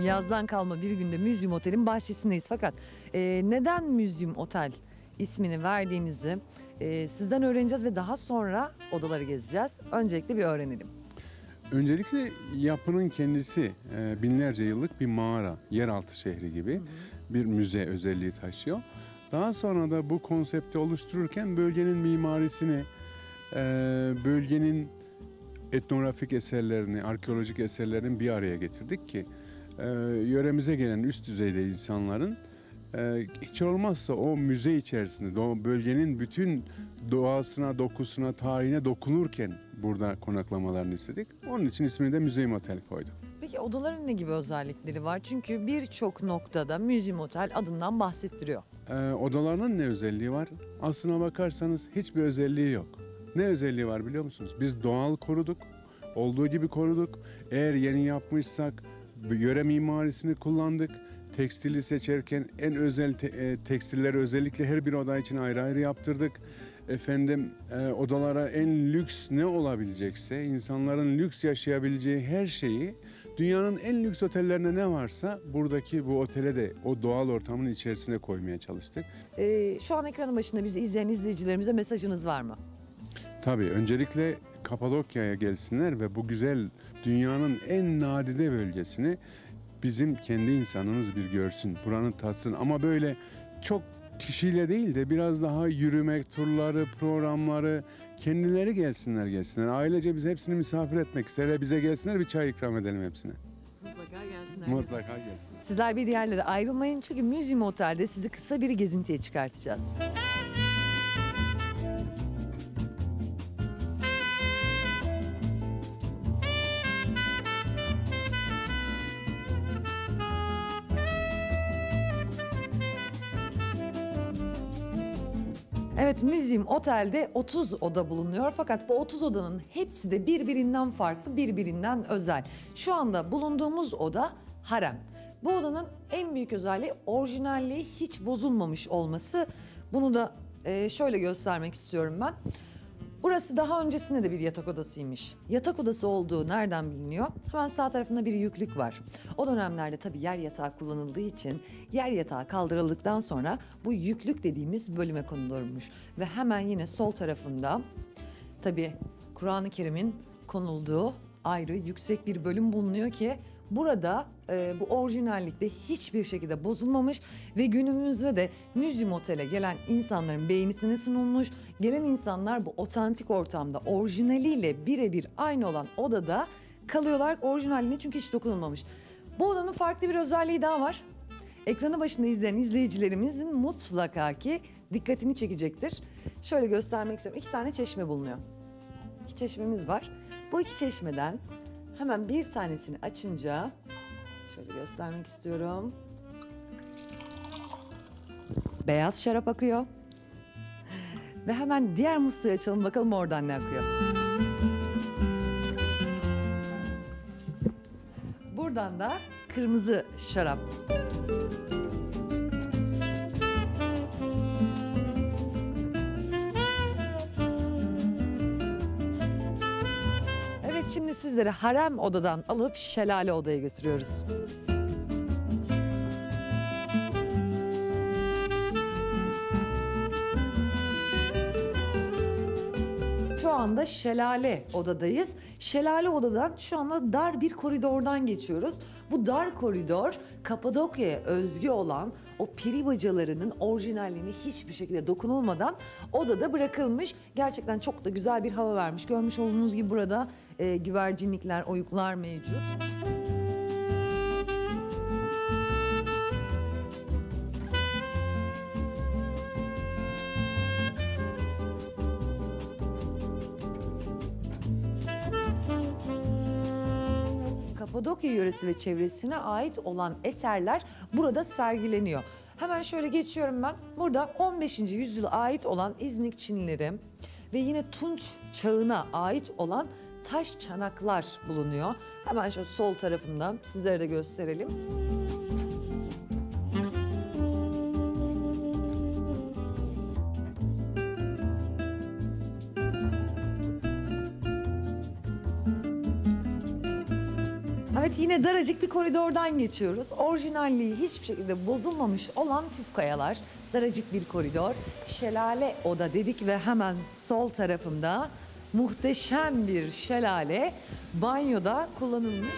yazdan kalma bir günde Müzyum Otel'in bahçesindeyiz. Fakat e, neden Müzyum Otel ismini verdiğinizi e, sizden öğreneceğiz ve daha sonra odaları gezeceğiz. Öncelikle bir öğrenelim. Öncelikle yapının kendisi e, binlerce yıllık bir mağara, yeraltı şehri gibi bir müze özelliği taşıyor. Daha sonra da bu konsepti oluştururken bölgenin mimarisini, e, bölgenin etnografik eserlerini, arkeolojik eserlerini bir araya getirdik ki e, yöremize gelen üst düzeyde insanların e, hiç olmazsa o müze içerisinde, o bölgenin bütün doğasına, dokusuna, tarihine dokunurken burada konaklamalarını istedik. Onun için ismini de Müzeyim Otel koyduk. Peki odaların ne gibi özellikleri var? Çünkü birçok noktada Müzyum Otel adından bahsettiriyor. Ee, odalarının ne özelliği var? Aslına bakarsanız hiçbir özelliği yok. Ne özelliği var biliyor musunuz? Biz doğal koruduk, olduğu gibi koruduk. Eğer yeni yapmışsak yöre mimarisini kullandık. Tekstili seçerken en özel te- e, tekstilleri özellikle her bir oda için ayrı ayrı yaptırdık. Efendim e, odalara en lüks ne olabilecekse, insanların lüks yaşayabileceği her şeyi dünyanın en lüks otellerine ne varsa buradaki bu otele de o doğal ortamın içerisine koymaya çalıştık. Ee, şu an ekranın başında bizi izleyen izleyicilerimize mesajınız var mı? Tabii öncelikle Kapadokya'ya gelsinler ve bu güzel dünyanın en nadide bölgesini bizim kendi insanımız bir görsün, buranın tatsın. Ama böyle çok kişiyle değil de biraz daha yürümek, turları, programları, kendileri gelsinler gelsinler. Ailece biz hepsini misafir etmek ister. Bize gelsinler bir çay ikram edelim hepsine. Mutlaka gelsinler. Mutlaka gelsinler. Sizler bir yerlere ayrılmayın çünkü Müzyum Otel'de sizi kısa bir gezintiye çıkartacağız. Evet Müzyum Otel'de 30 oda bulunuyor fakat bu 30 odanın hepsi de birbirinden farklı, birbirinden özel. Şu anda bulunduğumuz oda harem. Bu odanın en büyük özelliği orijinalliği hiç bozulmamış olması. Bunu da e, şöyle göstermek istiyorum ben. Burası daha öncesinde de bir yatak odasıymış. Yatak odası olduğu nereden biliniyor? Hemen sağ tarafında bir yüklük var. O dönemlerde tabii yer yatağı kullanıldığı için yer yatağı kaldırıldıktan sonra bu yüklük dediğimiz bölüme konulurmuş. Ve hemen yine sol tarafında tabii Kur'an-ı Kerim'in konulduğu ayrı yüksek bir bölüm bulunuyor ki burada e, bu orijinallikte hiçbir şekilde bozulmamış ve günümüzde de Müzyum Otel'e gelen insanların beğenisine sunulmuş. Gelen insanlar bu otantik ortamda orijinaliyle birebir aynı olan odada kalıyorlar orijinaline çünkü hiç dokunulmamış. Bu odanın farklı bir özelliği daha var. Ekranı başında izleyen izleyicilerimizin mutlaka ki dikkatini çekecektir. Şöyle göstermek istiyorum. İki tane çeşme bulunuyor. İki çeşmemiz var. Bu iki çeşmeden hemen bir tanesini açınca şöyle göstermek istiyorum. Beyaz şarap akıyor. Ve hemen diğer musluğu açalım bakalım oradan ne akıyor. Buradan da kırmızı şarap. Şimdi sizleri harem odadan alıp şelale odaya götürüyoruz. Anda şelale odadayız. Şelale odadan şu anda dar bir koridordan geçiyoruz. Bu dar koridor Kapadokya'ya özgü olan o peri bacalarının orijinalliğine hiçbir şekilde dokunulmadan odada bırakılmış. Gerçekten çok da güzel bir hava vermiş. Görmüş olduğunuz gibi burada e, güvercinlikler, oyuklar mevcut. Kapadokya yöresi ve çevresine ait olan eserler burada sergileniyor. Hemen şöyle geçiyorum ben. Burada 15. yüzyıla ait olan İznik Çinleri ve yine Tunç çağına ait olan taş çanaklar bulunuyor. Hemen şöyle sol tarafımda sizlere de gösterelim. Evet yine daracık bir koridordan geçiyoruz. Orijinalliği hiçbir şekilde bozulmamış olan tüf kayalar. Daracık bir koridor. Şelale oda dedik ve hemen sol tarafımda muhteşem bir şelale banyoda kullanılmış.